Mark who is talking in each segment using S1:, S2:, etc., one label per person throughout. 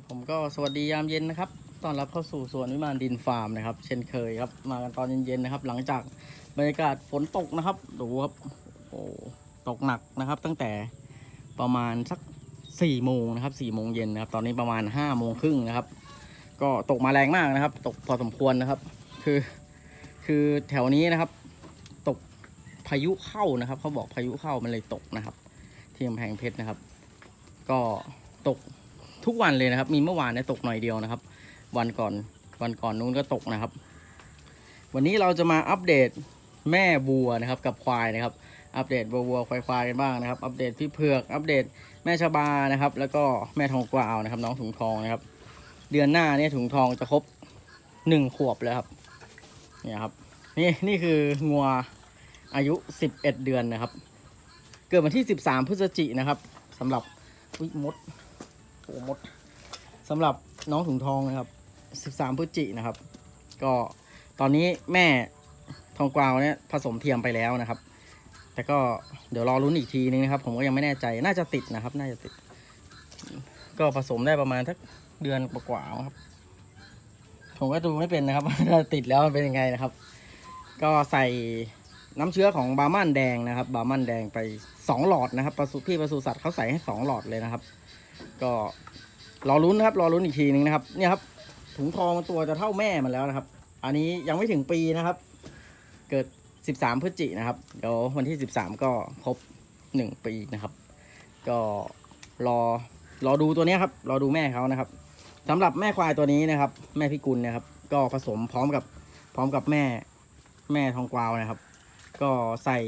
S1: ครับผมก็สวัสดียามเย็นนะครับต้อนรับเข้าสู่สวนวิมานดินฟาร์มนะครับ เช่นเคยครับ มากันตอนเย็นๆนะครับ หลังจากบรรยากาศฝนตกนะครับดูครับโอ้ตกหนักนะครับ ตั้งแต่ประมาณสักสี่โมงนะครับสี่โมงเย็นนะครับ ตอนนี้ประมาณห้าโมงครึ่งนะครับ ก็ตกมาแรงมากนะครับ ตกพอสมควรนะครับ คือคือแถวนี้นะครับ ตกพายุเข้านะครับเขาบอกพายุเข้ามันเลยตกนะครับ ที่กำแพงเพชรนะครับ ก็ตก ทุกวันเลยนะครับ มีเมื่อวานเนี่ยตกหน่อยเดียวนะครับ วันก่อนวันก่อนนู้นก็ตกนะครับ วันนี้เราจะมาอัปเดตแม่วัวนะครับ กับควายนะครับ อัปเดตวัววัวควายควายกันบ้างนะครับ อัปเดตพี่เผือก อัปเดตแม่ชบานะครับ แล้วก็แม่ทองกวาวนะครับ น้องถุงทองนะครับ เดือนหน้าเนี่ยถุงทองจะครบหนึ่งขวบแล้วครับเนี่ยครับนี่นี่คืองัวอายุสิบเอ็ดเดือนนะครับ เกิดวันที่สิบสามพฤศจินะครับสำหรับอุ๊ยมด โอ้มดสำหรับน้องถุงทองนะครับ 13พฤศจินะครับ ก็ตอนนี้แม่ทองกวาวเนี่ยผสมเทียมไปแล้วนะครับ แต่ก็เดี๋ยวรอรุ้นอีกทีนึงนะครับ ผมก็ยังไม่แน่ใจน่าจะติดนะครับ น่าจะติด ก็ผสมได้ประมาณสักเดือนกว่าๆครับ ผมก็ดูไม่เป็นนะครับว่าติดแล้วมันเป็นยังไงนะครับ ก็ใส่น้ำเชื้อของบาร์มันแดงนะครับ บาร์มันแดงไปสองหลอดนะครับปศุพี่ปศุสัตว์เขาใส่ให้สองหลอดเลยนะครับ ก็รอลุ้นนะครับรอลุ้นอีกทีนึงนะครับ เนี่ยครับถุงทองตัวจะเท่าแม่มันแล้วนะครับ อันนี้ยังไม่ถึงปีนะครับ เกิด 13 พฤศจินะครับเดี๋ยววันที่ 13 ก็ครบ 1 ปีนะครับ ก็รอรอดูตัวนี้ครับรอดูแม่เขานะครับสำหรับแม่ควายตัวนี้นะครับ แม่พิกุลนะครับ ก็ผสมพร้อมกับพร้อมกับแม่แม่ทองกวาวนะครับ ก็ใส่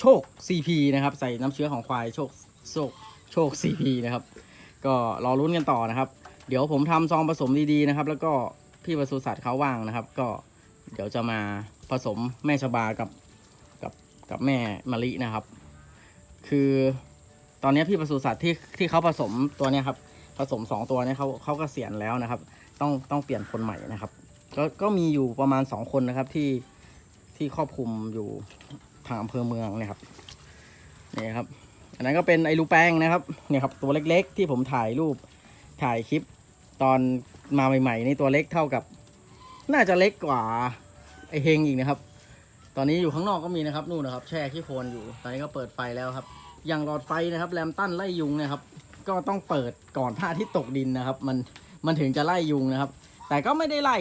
S1: โชค CP นะครับ ใส่น้ำเชื้อของควายโชคโชค โชค CP นะครับ ก็รอรุ้นกันต่อนะครับ เดี๋ยวผมทำซองผสมดีๆนะครับ แล้วก็พี่ปศุสัตว์เขาว่างนะครับ ก็เดี๋ยวจะมาผสมแม่ชบากับกับกับแม่มะลินะครับ คือตอนนี้พี่ปศุสัตว์ที่ที่เขาผสมตัวเนี้ยครับ ผสมสองตัวเนี้เขาเขาก็เสียณแล้วนะครับ ต้องต้องเปลี่ยนคนใหม่นะครับ ก็ก็มีอยู่ประมาณสองคนนะครับที่ที่ครอบคลุมอยู่ทางอำเภอเมืองเนะครับนี่ครับ อันนั้นก็เป็นไอรูแป้งนะครับเนี่ยครับตัวเล็กๆ ที่ผมถ่ายรูปถ่ายคลิปตอนมาใหม่ๆนี่ตัวเล็กเท่ากับ น่าจะเล็กกว่าไอเฮงอีกนะครับ ตอนนี้อยู่ข้างนอกก็มีนะครับนู่นนะครับ แช่ขี้โคลนอยู่ ตอนนี้ก็เปิดไฟแล้วครับ อย่างหลอดไฟนะครับแรมตันไล่ยุงนะครับ ก็ต้องเปิดก่อนพระอาทิตย์ตกดินนะครับ มันมันถึงจะไล่ยุงนะครับ แต่ก็ไม่ได้ไล่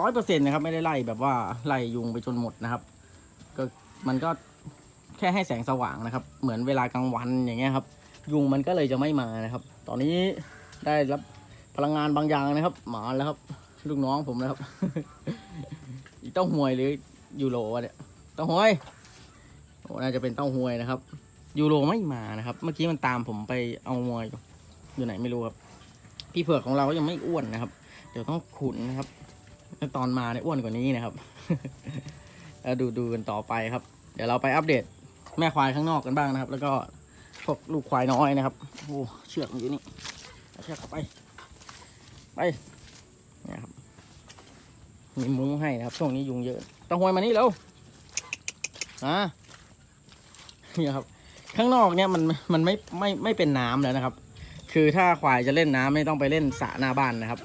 S1: ร้อยเปอร์เซ็นต์นะครับ ไม่ได้ไล่แบบว่าไล่ยุงไปจนหมดนะครับ ก็มันก็ ค่ให้แสงสว่างนะครับ เหมือนเวลากลางวันอย่างเงี้ยครับ ยุงมันก็เลยจะไม่มานะครับ ตอนนี้ได้รับพลังงานบางอย่างนะครับ หมาแล้วครับลูกน้องผมนะครับอีเต้าหวยหรือยูโรวะเนี่ยเต้าหวยโอ้น่าจะเป็นเต้าหวยนะครับยูโรไม่มานะครับ เมื่อกี้มันตามผมไปเอามวยอยู่อยู่ไหนไม่รู้ครับ พี่เผือกของเราก็ยังไม่อ้วนนะครับ เดี๋ยวต้องขุนนะครับตอนมาเนี่ยอ้วนกว่านี้นะครับแล้วดูดูกันต่อไปครับ เดี๋ยวเราไปอัปเดต แม่ควายข้างนอกกันบ้างนะครับ แล้วก็พวกลูกควายน้อยนะครับโอ้เชือกอยู่นี่เชือกเข้าไป ไปนี่ครับมีมุ้งให้นะครับ ช่วงนี้ยุงเยอะต้องหวยมานี่เร็วอ่านี่ครับ ข้างนอกเนี่ยมันมันไม่ไม่ไม่เป็นน้ำแล้วนะครับ คือถ้าควายจะเล่นน้ำไม่ต้องไปเล่นสระหน้าบ้านนะครับ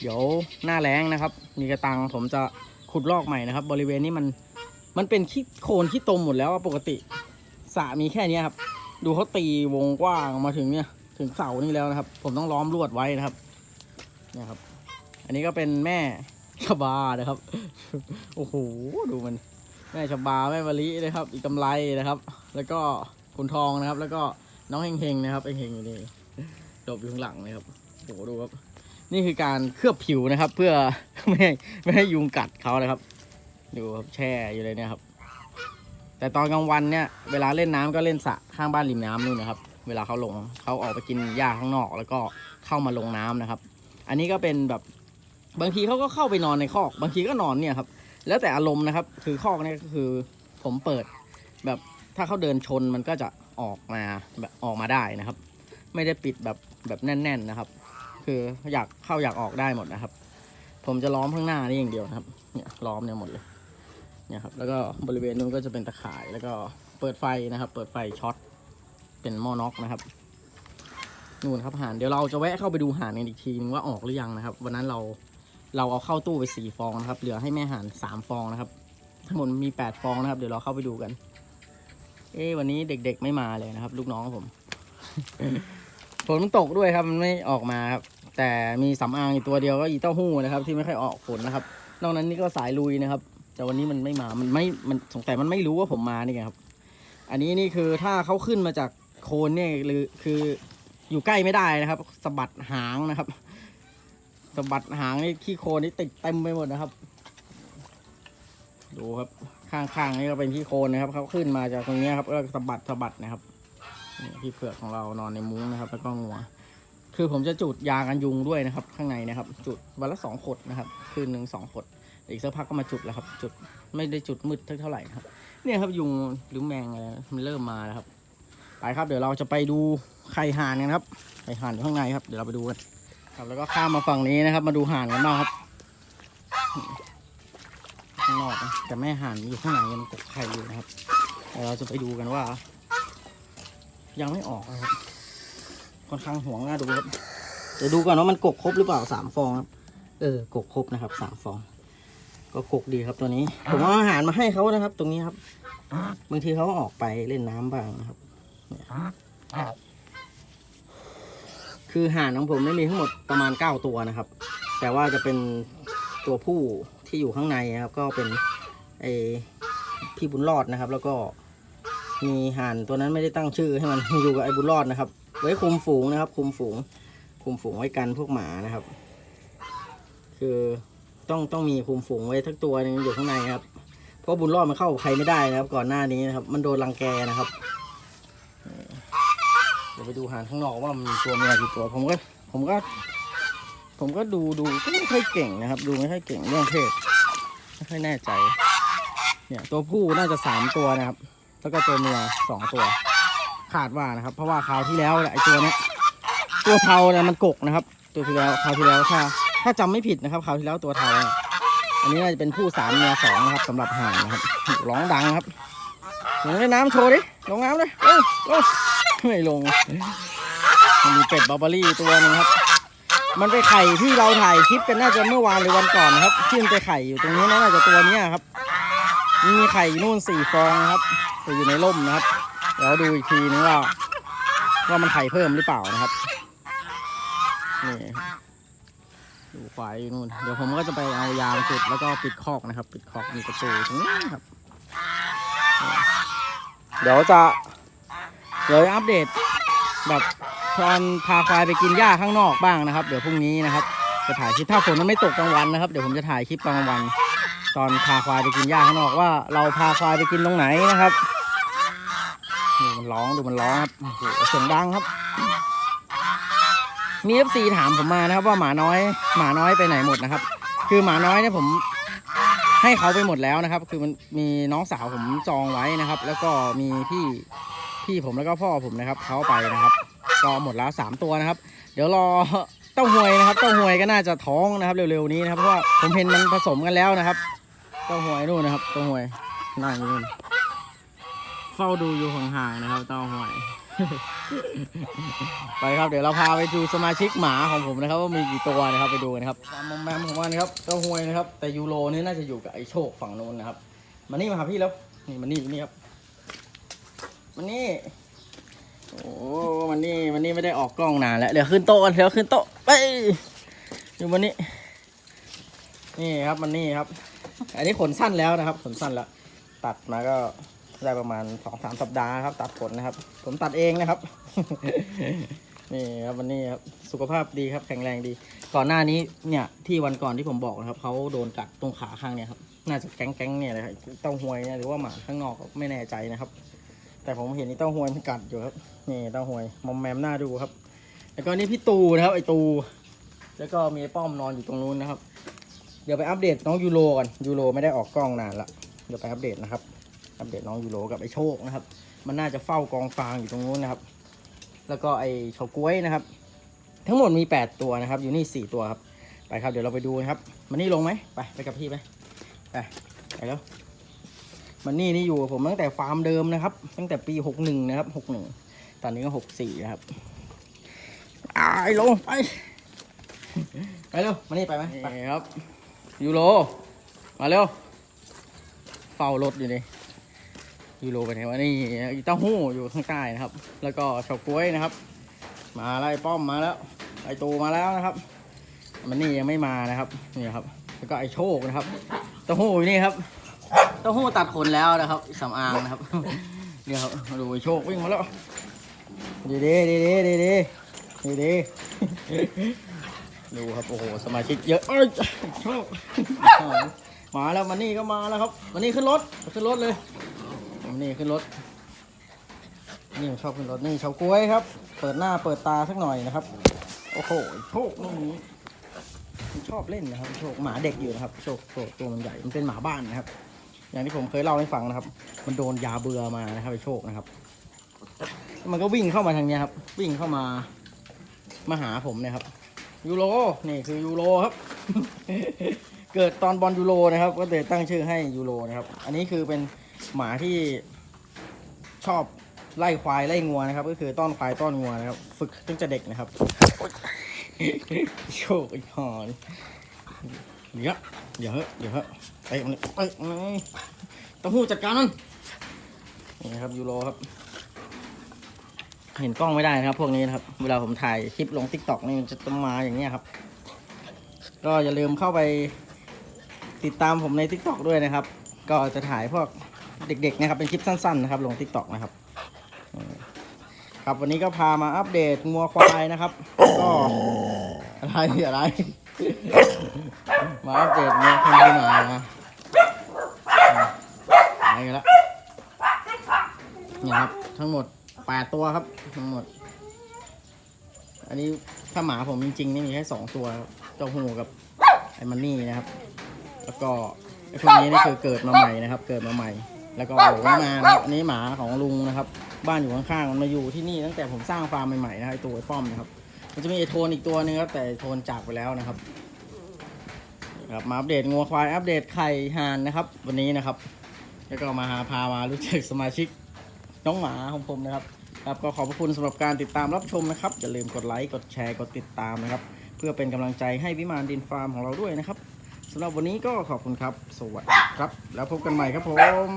S1: เดี๋ยวหน้าแล้งนะครับ มีกระตังผมจะขุดลอกใหม่นะครับ บริเวณนี้มันมันเป็นขี้โคลนขี้ตมหมดแล้วปกติ สระมีแค่นี้ครับ ดูเขาตีวงกว้างมาถึงเนี่ย ถึงเสานี่แล้วนะครับ ผมต้องล้อมลวดไว้นะครับเนี่ยครับ อันนี้ก็เป็นแม่ชบานะครับ โอ้โห ดูมัน แม่ชบาแม่มะลินะครับ อีกกำไรนะครับ แล้วก็ขุนทองนะครับ แล้วก็น้องเฮงๆนะครับเฮงๆอยู่นี่หลบอยู่ข้างหลังนะครับโอ้โหดูครับ นี่คือการเคลือบผิวนะครับ เพื่อไม่ให้ไม่ให้ยุงกัดเขานะครับ ดูครับแช่อยู่เลยเนี่ยครับ แต่ตอนกลางวันเนี่ยเวลาเล่นน้ำก็เล่นสระข้างบ้านริมน้ำนู่นนะครับ เวลาเขาลงเขาออกไปกินหญ้าข้างนอก แล้วก็เข้ามาลงน้ำนะครับ อันนี้ก็เป็นแบบบางทีเขาก็เข้าไปนอนในคอก บางทีก็นอนเนี่ยครับ แล้วแต่อารมณ์นะครับ คือคอกเนี่ยก็คือผมเปิดแบบถ้าเขาเดินชนมันก็จะออกมาแบบออกมาได้นะครับ ไม่ได้ปิดแบบแบบแน่น ๆนะครับ คืออยากเข้าอยากออกได้หมดนะครับ ผมจะล้อมข้างหน้านี่อย่างเดียวนะครับ เนี่ยล้อมเนี่ยหมดเลย เนี่ยครับแล้วก็บริเวณนู้นก็จะเป็นตะข่ายแล้วก็เปิดไฟนะครับ เปิดไฟช็อตเป็นหม้อน็อกนะครับนู่นครับห่านเดี๋ยวเราจะแวะเข้าไปดูห่านกันอีกทีนึงว่าออกหรือยังนะครับ วันนั้นเราเราเอาเข้าตู้ไปสี่ฟองนะครับ เหลือให้แม่ห่านสามฟองนะครับ ทั้งหมดมีแปดฟองนะครับ เดี๋ยวเราเข้าไปดูกัน เอ๊วันนี้เด็กๆไม่มาเลยนะครับ ลูกน้องผมฝนตกด้วยครับมันไม่ออกมาครับ แต่มีสำอางอยู่ตัวเดียวก็อีเต้าหู้นะครับ ที่ไม่ค่อยออกฝนนะครับ นอกนั้นนี่ก็สายลุยนะครับ แต่วันนี้มันไม่มา มันไม่ มันสงสัยมันไม่รู้ว่าผมมานี่ไงครับ อันนี้นี่คือถ้าเขาขึ้นมาจากโคนเนี่ยหรือคืออยู่ใกล้ไม่ได้นะครับสะบัดหางนะครับสะบัดหางนี่ขี้โคลนนี่ติดเต็มไปหมดนะครับ ดูครับ ข้างๆนี่ก็เป็นขี้โคลนนะครับเขาขึ้นมาจากตรงนี้ครับแล้วก็สะบัดสะบัดนะครับนี่พี่เผือกของเรานอนในมุ้งนะครับ แล้วก็งัว คือผมจะจุดยากันยุงด้วยนะครับ ข้างในนะครับ จุดวันละสองขดนะครับ คืนหนึ่งสองขด อีกสักพักก็มาจุดแล้วครับ จุดไม่ได้จุดมืดเท่าไหร่นะครับ เนี่ยครับยุงหรือแมงอะไรมันเริ่มมาแล้วครับไปครับเดี๋ยวเราจะไปดูไข่ห่านกันครับไข่ห่านอยู่ข้างในครับเดี๋ยวเราไปดูกันครับแล้วก็ข้ามมาฝั่งนี้นะครับ มาดูห่านกันบ้างครับข้างนอกนะแต่แม่ห่านอยู่ข้างในยังกกไข่อยู่นะครับเดี๋ยวเราจะไปดูกันว่า ยังไม่ออกนะครับค่อนข้างห่วงน่าดูครับเดี๋ยวดูก่อนว่ามันกกครบหรือเปล่าสามฟองครับเออกกครบนะครับสามฟอง ก็กกดีครับตัวนี้ ผมเอาอาหารมาให้เขานะครับ ตรงนี้ครับ บางทีเขาก็ออกไปเล่นน้ำบ้างนะครับเนี่ยคือห่านของผมนี่มีทั้งหมดประมาณเก้าตัวนะครับ แต่ว่าจะเป็นตัวผู้ที่อยู่ข้างในนะครับ ก็เป็นไอพี่บุญรอดนะครับ แล้วก็มีห่านตัวนั้นไม่ได้ตั้งชื่อให้มันอยู่กับไอ้บุญรอดนะครับ ไว้คุมฝูงนะครับ คุมฝูง คุมฝูงไว้กันพวกหมานะครับ คือ ต้องต้องมีคุมฝูงไว้ทั้งตัวนึงอยู่ข้างในครับ เพราะบุญรอดมันเข้าใครไม่ได้นะครับ ก่อนหน้านี้นะครับ มันโดนรังแกนะครับเดี๋ยวไปดูหานข้างนอกว่ามันมีตัวเมียกี่ตัวผมก็ ผมก็ ผมก็ดูดูก็ไม่ค่อยเก่งนะครับ ดูไม่ค่อยเก่งเรื่องเพศไม่ค่อยแน่ใจ เนี่ยตัวผู้น่าจะสามตัวนะครับ แล้วก็ตัวเมียสองตัวคาดว่านะครับ เพราะว่าคราวที่แล้วเนี่ยไอตัวเนี้ยตัวเทาเนี่ยมันกกนะครับ ตัวที่แล้วคราวที่แล้วถ้า ถ้าจำไม่ผิดนะครับคราวที่แล้วตัวเทาเนี่ยอันนี้น่าจะเป็นผู้สามเมียสองนะครับสำหรับห่านนะครับร้องดังครับลงในน้ำโชว์ดิลงน้ำเลยเอ้ยเอ้ยไม่ลงมันมีเป็ดบาร์บารี่ตัวหนึงครับ มันไปไข่ที่เราถ่ายคลิปกันน่าจะเมื่อวานหรือวันก่อนนะครับที่มันไปไข่อยู่ตรงนี้น่าจะตัวเนี้ยครับมีไข่นู่นสี่ฟองนะครับแต่อยู่ในร่มนะครับเดี๋ยวดูอีกทีนึงว่าว่ามันไข่เพิ่มหรือเปล่านะครับนี่ ดูควายอยู่นู่น เดี๋ยวผมก็จะไปเอายามาจุดแล้วก็ปิดคอกนะครับ ปิดคอกมีประตูตรงนี้ครับ เดี๋ยวจะเดี๋ยวอัปเดต แบบตอนพาควายไปกินหญ้าข้างนอกบ้างนะครับ เดี๋ยวพรุ่งนี้นะครับ จะถ่ายคลิปถ้าฝนมันไม่ตกกลางวันนะครับ เดี๋ยวผมจะถ่ายคลิปกลางวัน ตอนพาควายไปกินหญ้าข้างนอกว่า เราพาควายไปกินตรงไหนนะครับดูมันร้องดูมันร้องครับโอ้โหเสียงดังครับ มีเอฟซีถามผมมานะครับ ว่าหมาน้อย หมาน้อยไปไหนหมดนะครับ คือหมาน้อยเนี่ยผมให้เขาไปหมดแล้วนะครับ คือมันมีน้องสาวผมจองไว้นะครับ แล้วก็มีพี่พี่ผมแล้วก็พ่อผมนะครับเขาไปนะครับก็หมดแล้วสามตัวนะครับ เดี๋ยวรอเต้าหวยนะครับ เต้าหวยก็น่าจะท้องนะครับ เร็วๆนี้นะครับเพราะว่าผมเห็นมันผสมกันแล้วนะครับ เต้าหวยนู่นนะครับ เต้าหวยนั่งอยู่นู่นเฝ้าดูอยู่ห่างๆนะครับ เต้าหอย ไปครับเดี๋ยวเราพาไปดูสมาชิกหมาของผมนะครับว่ามีกี่ตัวนะครับไปดูกันครับความมอมแมมของมันนะครับเต้าหวยนะครับ แต่ยูโรนี่น่าจะอยู่กับไอโชคฝั่งโน้นนะครับมานี่มาหาพี่แล้วนี่มานี่มานี่ครับมานี่โอ้มันนี่มันนี่ไม่ได้ออกกล้องนานแล้วเดี๋ยวขึ้นโต๊ะกันเดี๋ยวขึ้นโต๊ะไปอยู่มันนี่นี่ครับมันนี่ครับ อันนี้ขนสั้นแล้วนะครับ ขนสั้นแล้ว ตัดมาก็ ได้ประมาณสองสามสัปดาห์ครับ ตัดขนนะครับ ผมตัดเองนะครับ นี่ครับวันนี้ครับสุขภาพดีครับแข็งแรงดี ก่อนหน้านี้เนี่ยที่วันก่อนที่ผมบอกนะครับเขาโดนกัดตรงขาข้างเนี่ยครับน่าจะแก๊งแก๊งๆเนี่ยเลยครับเต้าหวยเนี่ยหรือว่าหมาข้างนอกไม่แน่ใจนะครับ แต่ผมเห็นนี่เต้าหวยมันกัดอยู่ครับนี่เต้าหวยมอมแมมหน้าดูครับ แล้วก็นี่พี่ตูนะครับไอตู แล้วก็มีป้อมนอนอยู่ตรงนู้นนะครับ เดี๋ยวไปอัปเดตน้องยูโรก่อนยูโรไม่ได้ออกกล้องนานละเดี๋ยวไปอัปเดตนะครับ อัปเดตน้องยูโรกับไอโชคนะครับ มันน่าจะเฝ้ากองฟางอยู่ตรงนู้นนะครับ แล้วก็ไอเฉาก้วยนะครับ ทั้งหมดมีแปดตัวนะครับ อยู่นี่สี่ตัวครับไปครับเดี๋ยวเราไปดูนะครับ มันนี่ลงไหมไปไปกับพี่ไปไปไปแล้วมันนี่นี่อยู่กับผมตั้งแต่ฟาร์มเดิมนะครับ ตั้งแต่ปีหกหนึ่งนะครับหกหนึ่งตอนนี้ก็หกสี่นะครับไปลงไปไปเร็วมานี่ไปไหมไปครับยูโรมาเร็วเฝ้ารถอยู่นี่ ยูโรไปไหนวะนี่อีเต้าหู้อยู่ข้างใต้นะครับ แล้วก็เฉาก๊วยนะครับ มาไล่ป้อมมาแล้วไอตูมาแล้วนะครับ มันนี่ยังไม่มานะครับนี่ครับ แล้วก็ไอโชคนะครับเต้าหู้อยู่นี่ครับเต้าหู้ตัดขนแล้วนะครับสำอางนะครับเนี่ยครับมาดูไอโชควิ่งมาแล้วดีดีดีดีดีดีดีดีดูครับโอ้โหสมาชิกเยอะเอ้ยโชคมาแล้วมันนี่ก็มาแล้วครับมันนี่ขึ้นรถขึ้นรถเลย นี่ขึ้นรถ นี่ผมชอบขึ้นรถ นี่เฉาก๊วยครับ เปิดหน้าเปิดตาสักหน่อยนะครับ โอ้โหโชคลูกนี้ชอบเล่นนะครับ โชคหมาเด็กอยู่นะครับโชคโชคตัวมันใหญ่ มันเป็นหมาบ้านนะครับ อย่างที่ผมเคยเล่าให้ฟังนะครับ มันโดนยาเบื่อมานะครับไอโชคนะครับ มันก็วิ่งเข้ามาทางนี้ครับ วิ่งเข้ามา มาหาผมเนี่ยครับ ยูโร นี่คือยูโรครับเกิดตอนบอลยูโรนะครับ ก็เลยตั้งชื่อให้ยูโรนะครับ อันนี้คือเป็น หมาที่ชอบไล่ควายไล่งัวนะครับ ก็คือต้อนควายต้อนงัวนะครับ ฝึกตั้งแต่เด็กนะครับโชคไอ้หอนเดี๋ยวเดี๋ยวเฮ้ยเดี๋ยวเฮ้ยไปมันไปมันต้องหูจัดการมันนี่นะครับยูโรครับ เห็นกล้องไม่ได้นะครับ พวกนี้นะครับ เวลาผมถ่ายคลิปลงทิกตอกนี่มันจะต้องมาอย่างเนี้ยครับ ก็อย่าลืมเข้าไปติดตามผมใน t ิ k t o k ด้วยนะครับ ก็จะถ่ายพวก เด็กๆนะครับเป็นคลิปสั้นๆนะครับลง t ิ k t o k นะครับครับวันนี้ก็พามาอัปเดตงัวควายนะครับก็อะไรอะไร มาอัปเดตงัวควายหน่อยนะอะไรกันละนี่ครับทั้งหมดแปดตัวครับ ทั้งหมด อันนี้ถ้าหมาผมจริงๆนี่มีแค่สองตัวเจ้าหูกับไอ้มันนี่นะครับ แล้วก็ไอ้พวกนี้นี่คือเกิดมาใหม่นะครับ เกิดมาใหม่ แล้วก็หลงมานะครับอันนี้หมาของลุงนะครับ บ้านอยู่ข้างๆมันมาอยู่ที่นี่ตั้งแต่ผมสร้างฟาร์มใหม่ๆนะครับไอ้ตัวไอ้ป้อมนะครับ มันจะมีไอ้โทนอีกตัวหนึงครับแต่ไอ้โทนจากไปแล้วนะครับครับมาอัปเดตงัวควายอัปเดตไข่ห่านนะครับ วันนี้นะครับ แล้วก็มาหาพามารู้จักสมาชิกน้องหมาของผมนะครับครับก็ขอบพระคุณสำหรับการติดตามรับชมนะครับอย่าลืมกดไลค์กดแชร์กดติดตามนะครับ เพื่อเป็นกำลังใจให้วิมานดินฟาร์มของเราด้วยนะครับ สำหรับวันนี้ก็ขอบคุณครับ สวัสดีครับ แล้วพบกันใหม่ครับผม